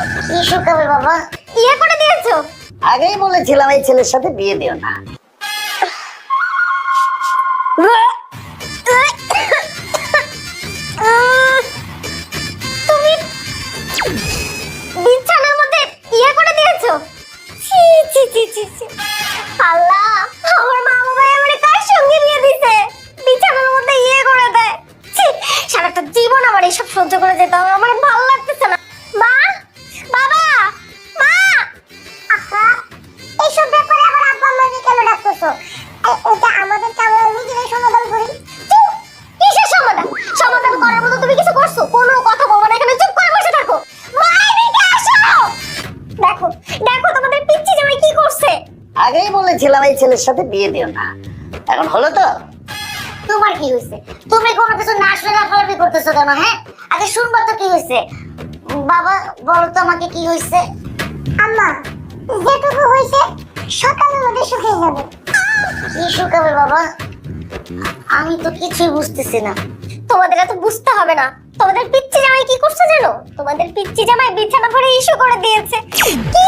কি বাবা। ইয়ে করে দিয়েছ? আগেই বলেছিলাম এই ছেলের সাথে বিয়ে দিও না। তুমি বিছানার মধ্যে ইয়ে করে দিয়েছ? ছি ছি ছি ছি ছি। আল্লাহ আমার মা বাবা আমার কার সঙ্গে বিয়ে দিছে? বিছানার মধ্যে ইয়ে করে দেয়। ছি সারাটা জীবন আমার এইসব সহ্য করে যেতে হবে আমার কেন ডাকতেছো এ- আমাদের আমরা নিজেরাই সমাধান করি। কিসের সমাধান? সমাধান করার মতো তুমি কিছু করছ? কোনো কথা বলব না এখানে চুপ করে বসে থাকো। মা এদিকে আসো! দেখো দেখো তোমাদের পিচ্ছি জামাই কি করছে। আগেই বলেছিলাম এই ছেলের সাথে বিয়ে দিও না। এখন হলো তো? তোমার কি হয়েছে? তুমি কোনো কিছু না শুনে লাফালাফি করতেছো কেন হ্যাঁ? আগে শুনব তো কি হয়েছে। বাবা বলো তো আমাকে কি হয়েছে। আম্মা যেটুকু হয়েছে সকালের মধ্যে শুকিয়ে যাবে। কি বাবা? আমি তো কিছুই বুঝতেছি না। তোমাদের এত বুঝতে হবে না। তোমাদের পিচ্ছি জামাই কি করছে জানো? তোমাদের পিচ্ছি জামাই বিছানা ভরে ইস্যু করে দিয়েছে। কি